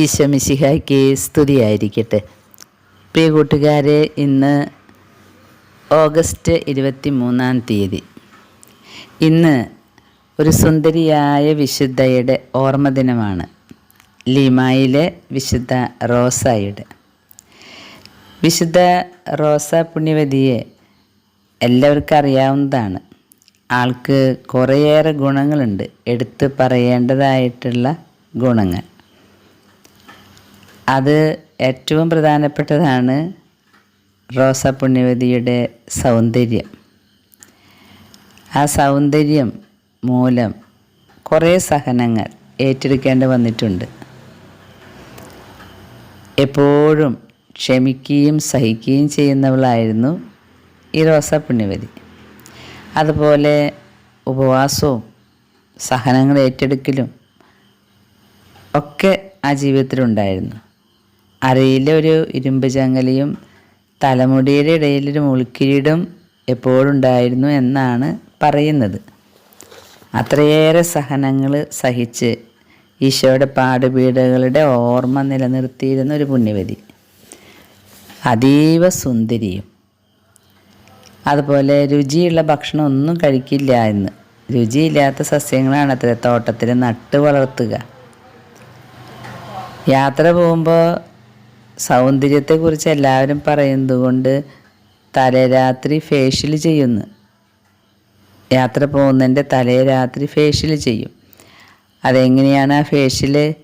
ഈശോമിശിഹായ്ക്ക് സ്തുതിയായിരിക്കട്ടെ. പ്രിയ കൂട്ടുകാരെ ഇന്ന് ഓഗസ്റ്റ് ഇരുപത്തി മൂന്നാം തീയതി. ഇന്ന് ഒരു സുന്ദരിയായ വിശുദ്ധയുടെ ഓർമ്മ ദിനമാണ് ലീമായിലെ വിശുദ്ധ റോസായുടെ. വിശുദ്ധ റോസ പുണ്യവതിയെ എല്ലാവർക്കും അറിയാവുന്നതാണ്. ആൾക്ക് കുറേയേറെ ഗുണങ്ങളുണ്ട്. എടുത്തു പറയേണ്ടതായിട്ടുള്ള ഗുണങ്ങൾ. അത് ഏറ്റവും പ്രധാനപ്പെട്ടതാണ് റോസ പുണ്യവതിയുടെ സൗന്ദര്യം. ആ സൗന്ദര്യം മൂലം കുറേ സഹനങ്ങൾ ഏറ്റെടുക്കേണ്ടി വന്നിട്ടുണ്ട്. എപ്പോഴും ക്ഷമിക്കുകയും സഹിക്കുകയും ചെയ്യുന്നവളായിരുന്നു ഈ റോസ പുണ്യവതി അതുപോലെ ഉപവാസവും സഹനങ്ങൾ ഏറ്റെടുക്കലും ഒക്കെ ആ ജീവിതത്തിലുണ്ടായിരുന്നു. അരയിലെ ഒരു ഇരുമ്പ് ചങ്ങലയും തലമുടിയുടെ ഇടയിലൊരു മുൾക്കിരീടും എപ്പോഴുണ്ടായിരുന്നു എന്നാണ് പറയുന്നത്. അത്രയേറെ സഹനങ്ങൾ സഹിച്ച് ഈശോയുടെ പാടുപീടുകളുടെ ഓർമ്മ നിലനിർത്തിയിരുന്ന ഒരു പുണ്യവതി അതീവ സുന്ദരിയും. അതുപോലെ രുചിയുള്ള ഭക്ഷണം ഒന്നും കഴിക്കില്ല എന്ന്. രുചിയില്ലാത്ത സസ്യങ്ങളാണ് അത്ര തോട്ടത്തിൽ നട്ട് വളർത്തുക. യാത്ര പോകുമ്പോൾ സൗന്ദര്യത്തെക്കുറിച്ച് എല്ലാവരും പറയുന്നത് കൊണ്ട് തലേ രാത്രി ഫേഷ്യൽ ചെയ്യുന്നു. യാത്ര പോകുന്നതിന്റെ തലേ രാത്രി ഫേഷ്യൽ ചെയ്യും. അതെങ്ങനെയാണ് ആ ഫേഷ്യൽ?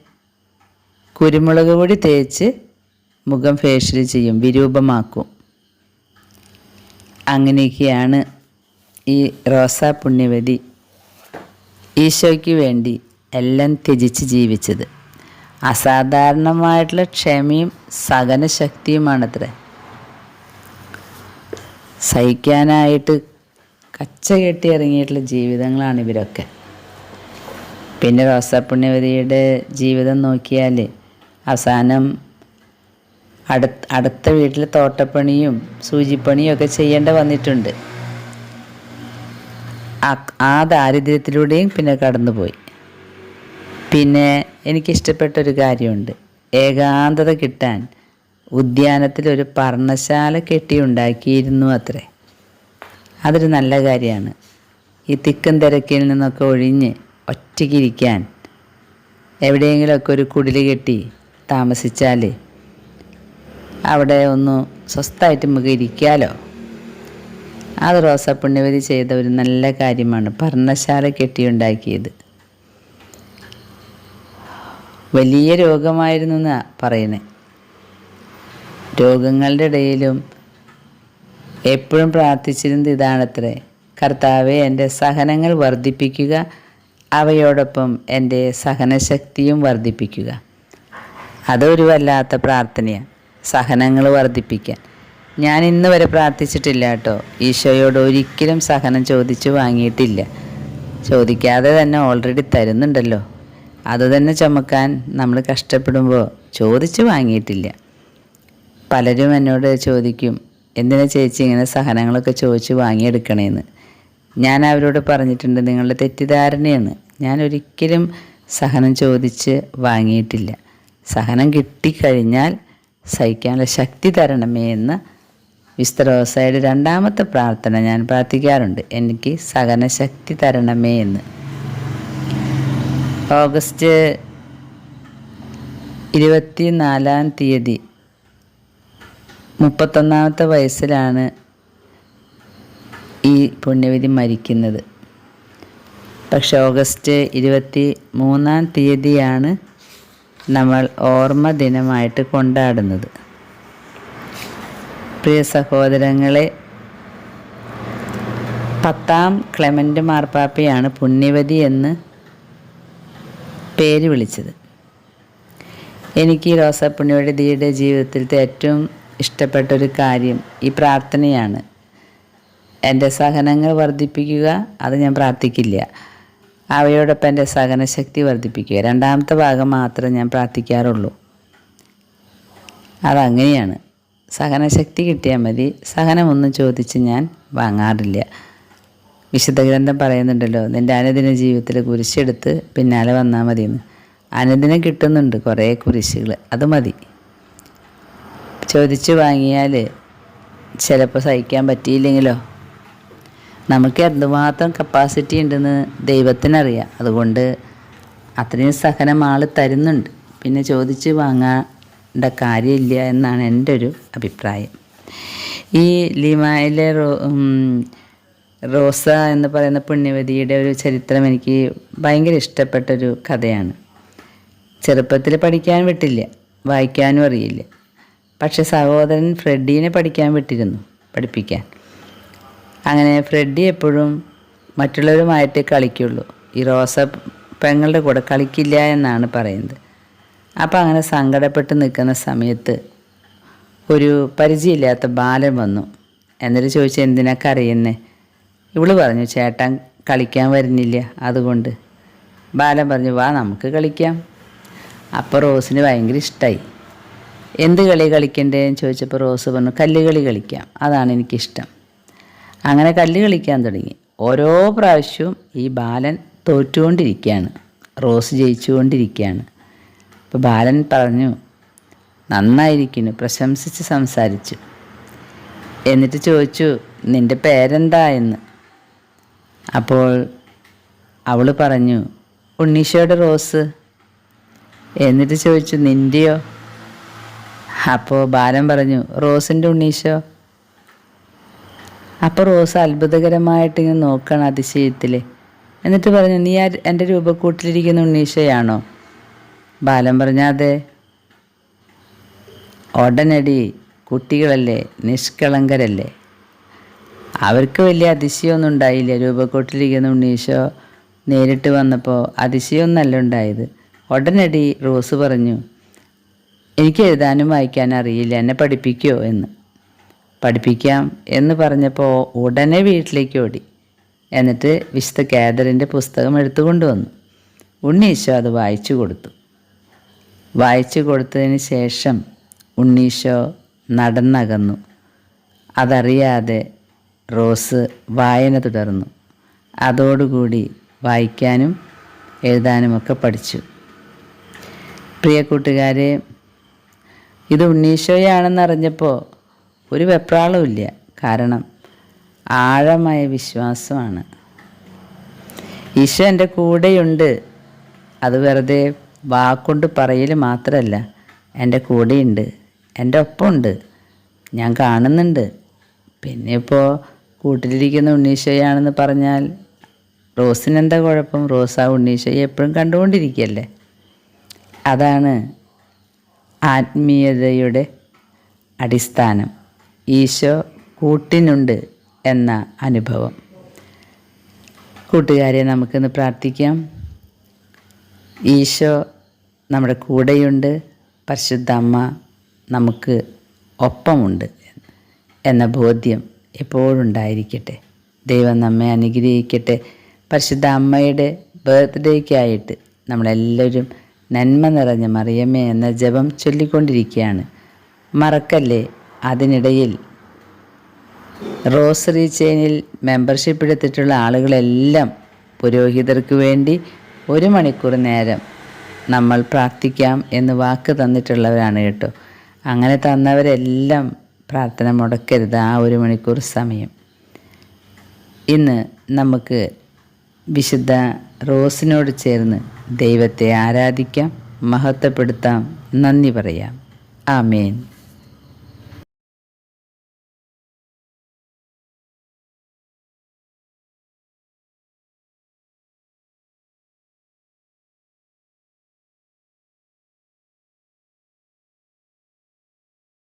കുരുമുളക് പൊടി തേച്ച് മുഖം ഫേഷ്യൽ ചെയ്യും വിരൂപമാക്കും. അങ്ങനെയൊക്കെയാണ് ഈ റോസാ പുണ്യവതി ഈശോയ്ക്ക് വേണ്ടി എല്ലാം ത്യജിച്ച് ജീവിച്ചത്. അസാധാരണമായിട്ടുള്ള ക്ഷമയും സഹനശക്തിയുമാണത്രേ. സഹിക്കാനായിട്ട് കച്ച കെട്ടി ഇറങ്ങിയിട്ടുള്ള ജീവിതങ്ങളാണ് ഇവരൊക്കെ. പിന്നെ റോസാപുണ്യവതിയുടെ ജീവിതം നോക്കിയാൽ അവസാനം അടുത്ത അടുത്ത വീട്ടിൽ തോട്ടപ്പണിയും സൂചിപ്പണിയും ഒക്കെ ചെയ്യേണ്ട വന്നിട്ടുണ്ട്. ആ ദാരിദ്ര്യത്തിലൂടെയും പിന്നെ കടന്നുപോയി. പിന്നെ എനിക്കിഷ്ടപ്പെട്ടൊരു കാര്യമുണ്ട്. ഏകാന്തത കിട്ടാൻ ഉദ്യാനത്തിൽ ഒരു പർണശാല കെട്ടിയുണ്ടാക്കിയിരുന്നു അത്രേ. അതൊരു നല്ല കാര്യമാണ്. ഈ തിക്കും തിരക്കിൽ നിന്നൊക്കെ ഒഴിഞ്ഞ് ഒറ്റയ്ക്കിരിക്കാൻ എവിടെയെങ്കിലുമൊക്കെ ഒരു കുടിൽ കെട്ടി താമസിച്ചാൽ അവിടെ ഒന്ന് സ്വസ്ഥമായിട്ട് നമുക്ക് ഇരിക്കാലോ. അത് റോസാ പുണ്യവതി ചെയ്ത ഒരു നല്ല കാര്യമാണ്. പർണശാല കെട്ടിയുണ്ടാക്കിയത്. വലിയ രോഗമായിരുന്നു എന്നാ പറയണേ. രോഗങ്ങളുടെ ഇടയിലും എപ്പോഴും പ്രാർത്ഥിച്ചിരുന്നത് ഇതാണത്രേ. കർത്താവെ എന്റെ സഹനങ്ങൾ വർദ്ധിപ്പിക്കുക അവയോടൊപ്പം എന്റെ സഹനശക്തിയും വർദ്ധിപ്പിക്കുക. അതൊരു വല്ലാത്ത പ്രാർത്ഥനയാണ് സഹനങ്ങൾ വർദ്ധിപ്പിക്കാൻ. ഞാൻ ഇന്ന് വരെ പ്രാർത്ഥിച്ചിട്ടില്ല കേട്ടോ. ഈശോയോട് ഒരിക്കലും സഹനം ചോദിച്ചു വാങ്ങിയിട്ടില്ല. ചോദിക്കാതെ തന്നെ ഓൾറെഡി തരുന്നുണ്ടല്ലോ. അത് തന്നെ ചുമക്കാൻ നമ്മൾ കഷ്ടപ്പെടുമ്പോൾ ചോദിച്ചു വാങ്ങിയിട്ടില്ല. പലരും എന്നോട് ചോദിക്കും എന്തിനാ ചേച്ചി ഇങ്ങനെ സഹനങ്ങളൊക്കെ ചോദിച്ച് വാങ്ങിയെടുക്കണേന്ന്? ഞാൻ അവരോട് പറഞ്ഞിട്ടുണ്ട് നിങ്ങളുടെ തെറ്റിദ്ധാരണയെന്ന് ഞാൻ ഒരിക്കലും സഹനം ചോദിച്ച് വാങ്ങിയിട്ടില്ല. സഹനം കിട്ടിക്കഴിഞ്ഞാൽ സഹിക്കാനുള്ള ശക്തി തരണമേ എന്ന് വിസ്തരോസയുടെ രണ്ടാമത്തെ പ്രാർത്ഥന ഞാൻ പ്രാർത്ഥിക്കാറുണ്ട്. എനിക്ക് സഹനശക്തി തരണമേ എന്ന്. ഓഗസ്റ്റ് ഇരുപത്തി നാലാം തീയതി. മുപ്പത്തൊന്നാമത്തെ വയസ്സിലാണ് ഈ പുണ്യവിധി മരിക്കുന്നത്. പക്ഷെ ഓഗസ്റ്റ് ഇരുപത്തി മൂന്നാം തീയതിയാണ് നമ്മൾ ഓർമ്മ ദിനമായിട്ട് കൊണ്ടാടുന്നത്. പ്രിയ സഹോദരങ്ങളെ പത്താം ക്ലെമന്റ് മാർപ്പാപ്പയാണ് പുണ്യവതി എന്ന് പേര് വിളിച്ചത്. എനിക്ക് ഈ റോസാ പുണ്യവതിയുടെ ജീവിതത്തിലത്തെ ഏറ്റവും ഇഷ്ടപ്പെട്ട ഒരു കാര്യം ഈ പ്രാർത്ഥനയാണ്. എന്റെ സഹനങ്ങൾ വർദ്ധിപ്പിക്കുക അത് ഞാൻ പ്രാർത്ഥിക്കില്ല. അവയോടൊപ്പം എന്റെ സഹനശക്തി വർദ്ധിപ്പിക്കുക. രണ്ടാമത്തെ ഭാഗം മാത്രമേ ഞാൻ പ്രാർത്ഥിക്കാറുള്ളൂ. അതങ്ങനെയാണ്. സഹനശക്തി കിട്ടിയാൽ മതി. സഹനമൊന്നും ചോദിച്ച് ഞാൻ വാങ്ങാറില്ല. വിശുദ്ധ ഗ്രന്ഥം പറയുന്നുണ്ടല്ലോ നിന്റെ അനുദിന ജീവിതത്തിൽ കുരിശെടുത്ത് പിന്നാലെ വന്നാൽ മതിയെന്ന്. അനുദിനം കിട്ടുന്നുണ്ട് കുറേ കുരിശുകൾ അത് മതി. ചോദിച്ചു വാങ്ങിയാൽ ചിലപ്പോൾ സഹിക്കാൻ പറ്റിയില്ലെങ്കിലോ? നമുക്ക് എന്തുമാത്രം കപ്പാസിറ്റി ഉണ്ടെന്ന് ദൈവത്തിനറിയാം. അതുകൊണ്ട് അത്രയും സഹനം ആൾ തരുന്നുണ്ട്. പിന്നെ ചോദിച്ച് വാങ്ങേണ്ട കാര്യമില്ല എന്നാണ് എന്റെ ഒരു അഭിപ്രായം. ഈ ലിമായിലെ റോസ എന്ന് പറയുന്ന പുണ്യവതിയുടെ ഒരു ചരിത്രം എനിക്ക് ഭയങ്കര ഇഷ്ടപ്പെട്ടൊരു കഥയാണ്. ചെറുപ്പത്തിൽ പഠിക്കാൻ വിട്ടില്ല വായിക്കാനും അറിയില്ല. പക്ഷെ സഹോദരൻ ഫ്രെഡീനെ പഠിക്കാൻ വിട്ടിരുന്നു പഠിപ്പിക്കാൻ. അങ്ങനെ ഫ്രെഡി എപ്പോഴും മറ്റുള്ളവരുമായിട്ട് കളിക്കുള്ളൂ. ഈ റോസ പെങ്ങളുടെ കൂടെ കളിക്കില്ല എന്നാണ് പറയുന്നത്. അപ്പോൾ അങ്ങനെ സങ്കടപ്പെട്ട് നിൽക്കുന്ന സമയത്ത് ഒരു പരിചയമില്ലാത്ത ബാലൻ വന്നു. എന്നിട്ട് ചോദിച്ചു എന്തിനാ കരയുന്നേ? ഇവൾ പറഞ്ഞു ചേട്ടൻ കളിക്കാൻ വരുന്നില്ല അതുകൊണ്ട്. ബാലൻ പറഞ്ഞു വാ നമുക്ക് കളിക്കാം. അപ്പോൾ റോസിന് ഭയങ്കര ഇഷ്ടമായി എന്ത് കളി കളിക്കണ്ടേന്ന് ചോദിച്ചപ്പോൾ റോസ് പറഞ്ഞു കല്ല് കളി കളിക്കാം അതാണ് എനിക്കിഷ്ടം. അങ്ങനെ കല്ല് കളിക്കാൻ തുടങ്ങി. ഓരോ പ്രാവശ്യവും ഈ ബാലൻ തോറ്റുകൊണ്ടിരിക്കുകയാണ്. റോസ് ജയിച്ചുകൊണ്ടിരിക്കുകയാണ്. അപ്പോൾ ബാലൻ പറഞ്ഞു നന്നായിരിക്കുന്നു പ്രശംസിച്ച് സംസാരിച്ചു. എന്നിട്ട് ചോദിച്ചു നിന്റെ പേരെന്താ? എന്ന്. അപ്പോൾ അവൾ പറഞ്ഞു ഉണ്ണീശോയുടെ റോസ്. എന്നിട്ട് ചോദിച്ചു നിന്റെയോ അപ്പോൾ ബാലൻ പറഞ്ഞു റോസിന്റെ ഉണ്ണീഷോ അപ്പോൾ റോസ് അത്ഭുതകരമായിട്ട് ഇങ്ങനെ നോക്കണം അതിശയത്തിൽ എന്നിട്ട് പറഞ്ഞു നീ ആ എന്റെ രൂപക്കൂട്ടിലിരിക്കുന്ന ഉണ്ണീഷയാണോ ബാലൻ പറഞ്ഞു അതെ. ഉടനടി കുട്ടികളല്ലേ നിഷ്കളങ്കരല്ലേ? അവർക്ക് വലിയ അതിശയമൊന്നും ഉണ്ടായില്ല. രൂപക്കോട്ടിലിരിക്കുന്ന ഉണ്ണീഷോ നേരിട്ട് വന്നപ്പോൾ അതിശയമൊന്നല്ല ഉണ്ടായത്. ഉടനടി റോസ് പറഞ്ഞു എനിക്ക് എഴുതാനും വായിക്കാനും അറിയില്ല. എന്നെ പഠിപ്പിക്കുമോ എന്ന്. പഠിപ്പിക്കാം എന്ന് പറഞ്ഞപ്പോൾ ഉടനെ വീട്ടിലേക്ക് ഓടി. എന്നിട്ട് വിശുദ്ധ കാതറിന്റെ പുസ്തകം എടുത്തുകൊണ്ട് വന്നു ഉണ്ണീശോ അത് വായിച്ചു കൊടുത്തു. വായിച്ചു കൊടുത്തതിന് ശേഷം ഉണ്ണീശോ നടന്നകന്നു. അതറിയാതെ റോസ് വായന തുടർന്നു. അതോടുകൂടി വായിക്കാനും എഴുതാനുമൊക്കെ പഠിച്ചു. പ്രിയ കൂട്ടുകാരെ ഇത് ഉണ്ണീശോയാണെന്നറിഞ്ഞപ്പോൾ ഒരു വെപ്രാളവുമില്ല കാരണം ആഴമായ വിശ്വാസമാണ്. ഈശോ എന്റെ കൂടെയുണ്ട്. അത് വെറുതെ വാക്കൊണ്ട് പറയൽ മാത്രമല്ല എന്റെ കൂടെയുണ്ട്. എന്റെ ഒപ്പമുണ്ട്. ഞാൻ കാണുന്നുണ്ട്. പിന്നെ ഇപ്പോൾ കൂട്ടിലിരിക്കുന്ന ഉണ്ണീശോയാണെന്ന് പറഞ്ഞാൽ റോസിനെന്താ കുഴപ്പം? റോസ് ആ ഉണ്ണീശോയെ എപ്പോഴും കണ്ടുകൊണ്ടിരിക്കുകയല്ലേ? അതാണ് ആത്മീയതയുടെ അടിസ്ഥാനം. ഈശോ കൂട്ടിനുണ്ട് എന്ന അനുഭവം. കൂട്ടുകാരെ നമുക്കിന്ന് പ്രാർത്ഥിക്കാം. ഈശോ നമ്മുടെ കൂടെയുണ്ട്. പരിശുദ്ധ അമ്മ നമുക്ക് ഒപ്പമുണ്ട് എന്ന ബോധ്യം എപ്പോഴും ഉണ്ടായിരിക്കട്ടെ ദൈവം നമ്മെ അനുഗ്രഹിക്കട്ടെ. പരിശുദ്ധ അമ്മയുടെ ബർത്ത്ഡേക്കായിട്ട് നമ്മളെല്ലാവരും നന്മ നിറഞ്ഞ മറിയമ്മേ എന്ന ജപം ചൊല്ലിക്കൊണ്ടിരിക്കുകയാണ്. മറക്കല്ലേ? അതിനിടയിൽ റോസറി ചെയിനിൽ മെമ്പർഷിപ്പ് എടുത്തിട്ടുള്ള ആളുകളെല്ലാം പുരോഹിതർക്ക് വേണ്ടി ഒരു മണിക്കൂർ നേരം നമ്മൾ പ്രാർത്ഥിക്കാം എന്ന് വാക്ക് തന്നിട്ടുള്ളവരാണ് കേട്ടോ. അങ്ങനെ തന്നവരെല്ലാം പ്രാർത്ഥന മുടക്കരുത്. ആ ഒരു മണിക്കൂർ സമയം. ഇന്ന് നമുക്ക് വിശുദ്ധ റോസിനോട് ചേർന്ന് ദൈവത്തെ ആരാധിക്കാം മഹത്വപ്പെടുത്താം നന്ദി പറയാം. ആമേൻ.